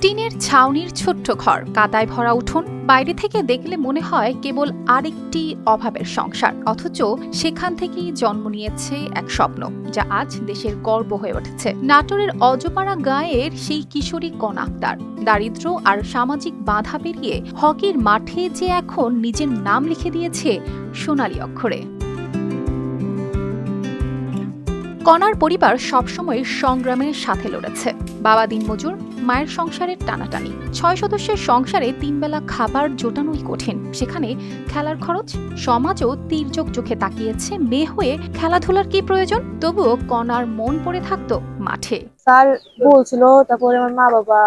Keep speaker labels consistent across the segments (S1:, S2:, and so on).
S1: টিনের ছাউনির ছোট্ট ঘর। কাদায় ভরা উঠোন। বাইরে থেকে দেখলে মনে হয় কেবল আরেকটি অভাবের সংসার। অথচ সেখান থেকেই জন্ম নিয়েছে এক স্বপ্ন, যা আজ দেশের গর্ব হয়ে উঠেছে। নাটোরের অজপাড়া গায়ের সেই কিশোরী কণা আক্তার। দারিদ্র্য আর সামাজিক বাধা পেরিয়ে হকির মাঠে যে এখন নিজের নাম লিখে দিয়েছে সোনালী অক্ষরে। কণার পরিবার সবসময় সংগ্রামের সাথে লড়েছে। বাবা দিনমজুর, মায়ের সংসারের টানাটানি। ছয় সদস্যের সংসারে তিনবেলা খাবার জোটানোই কঠিন। সেখানে খেলার খরচ, সমাজও তীর্যক চোখে তাকিয়েছে। মেয়ে হয়ে খেলাধুলার কি প্রয়োজন? তবুও কণার মন পড়ে থাকতো মাঠে।
S2: স্যার বলছিল, তারপরে আমার মা বাবা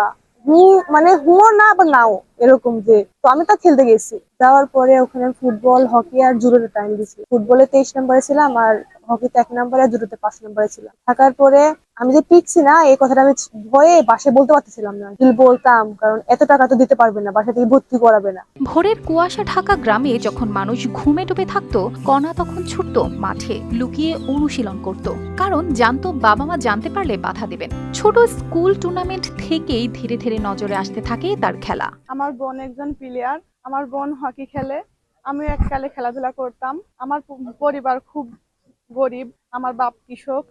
S2: হু মানে হুও না বা নাও এরকম যে তো আমি তা খেলতে গেছি। যাওয়ার পরে ওখানে ফুটবল হকি আর জুডোতে টাইম দিছি। ফুটবলে তেইশ নম্বরে ছিলাম আর হকিতে এক নম্বরে জুডোতে পাঁচ নম্বরে ছিলাম। থাকার পরে আমি যে টিকছি না এই কথাটা আমি ভয়ে বাসে বলতে পারতেছিলাম না। যদি বলতাম? কারণ এত টাকা তো দিতে পারবে না বাসা থেকে ভর্তি করাবে না।
S1: ভোরের কুয়াশা ঢাকা গ্রামে যখন মানুষ ঘুমে ডুবে থাকতো কণা তখন ছুটত মাঠে লুকিয়ে অনুশীলন করত। কারণ জানতো বাবা মা জানতে পারলে বাধা দেবেন। ছোট স্কুল টুর্নামেন্ট থেকেই ধীরে ধীরে নজরে আসতে থাকে তার খেলা।
S3: আমার বোন একজন প্লেয়ার আমার বোন হকি খেলে, আমিও এককালে খেলাধুলা করতাম। আমার পরিবার খুব গরিব, আমার বাপ কৃষক।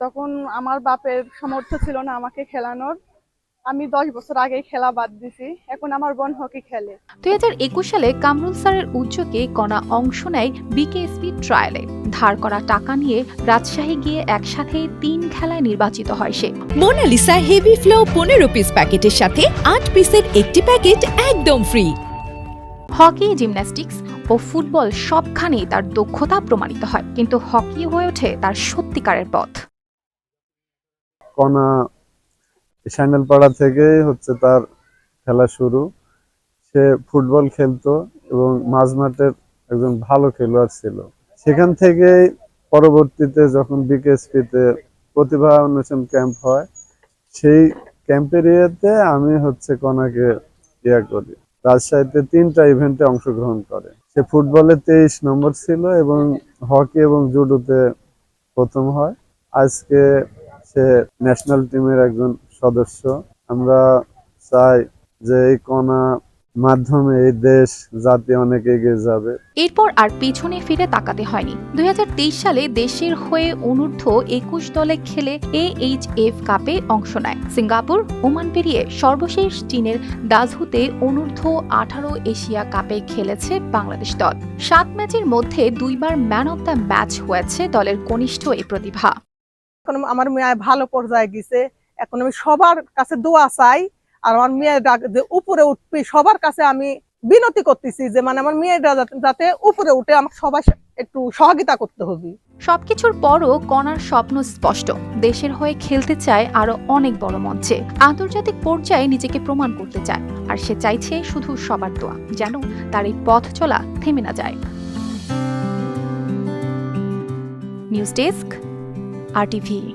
S3: তখন আমার বাপের সামর্থ্য ছিল না আমাকে খেলানোর। আমি দশ বছর আগে খেলা বাদ দিছি এখন আমার বোন হকি খেলে।
S1: দুই হাজার একুশ সালে কামরুল স্যারের উদ্যোগে কণা অংশ নেয় বিকেএসপি ট্রায়ালে। ধার করা টাকা নিয়ে রাজশাহী গিয়ে একসাথে তিন খেলায় নির্বাচিত হয় সে।
S4: মোনালিসা হেভি ফ্লো পনেরো পিস প্যাকেটের সাথে আট পিসের একটি প্যাকেট একদম ফ্রি।
S1: হকি জিমন্যাস্টিক্স ও ফুটবল সবখানেই তার দক্ষতা প্রমাণিত হয় কিন্তু হকি হয়ে ওঠে তার সত্যিকারের পথ।
S5: কণা পাড়া থেকে হচ্ছে তার খেলা শুরু। সে ফুটবল খেলতো এবং মাঝ মাঠের একজন ভালো খেলোয়াড় ছিল। সেখান থেকে পরবর্তীতে যখন বিকেএসপিতে প্রতিভা অন্বেষণ ক্যাম্প হয়, সেই ক্যাম্পের ইয়েতে আমি হচ্ছে কণাকে ইয়া করি। রাজশাহীতে তিনটা ইভেন্টে অংশগ্রহণ করে। সে ফুটবলে তেইশ নম্বর ছিল এবং হকি এবং জুডোতে প্রথম হয়। আজকে সে ন্যাশনাল টিমের একজন সদস্য। আমরা চাই যে এই কণা মাধ্যমে এই দেশ জাতি অনেক এগিয়ে যাবে।
S1: এরপর আর পিছনে ফিরে তাকাতে হয়নি। দুই হাজার তেইশ সালে দেশের হয়ে অনূর্ধ্ব একুশ দলে খেলে এ এইচ এফ কাপে অংশ নেয়। সিঙ্গাপুর ওমান পেরিয়ে সর্বশেষ চীনের দাজহুতে অনূর্ধ্ব আঠারো এশিয়া কাপে খেলেছে বাংলাদেশ দল। সাত ম্যাচের মধ্যে দুইবার ম্যান অব দ্য ম্যাচ হয়েছে দলের কনিষ্ঠ এই প্রতিভা।
S6: এখন আমার মেয়ে ভালো পর্যায়ে গেছে। এখন আমি সবার কাছে দোয়া চাই, আর আমার মেয়ে যে উপরে উঠবে, সবার কাছে আমি বিনতি করতেছি যে মানে আমার মেয়েটা যাতে- উপরে উঠে আমাকে সবাই একটু সহযোগিতা করতে হবে।
S1: সবকিছুর পরও কণার স্বপ্ন স্পষ্ট। দেশের হয়ে খেলতে চায় আরও অনেক বড় মঞ্চে। আন্তর্জাতিক পর্যায়ে নিজেকে প্রমাণ করতে চায়, আর সে চাইছে শুধু সবার দোয়া, যেন তার এই পথ চলা থেমে না যায়। নিউজ ডেস্ক, আর টিভি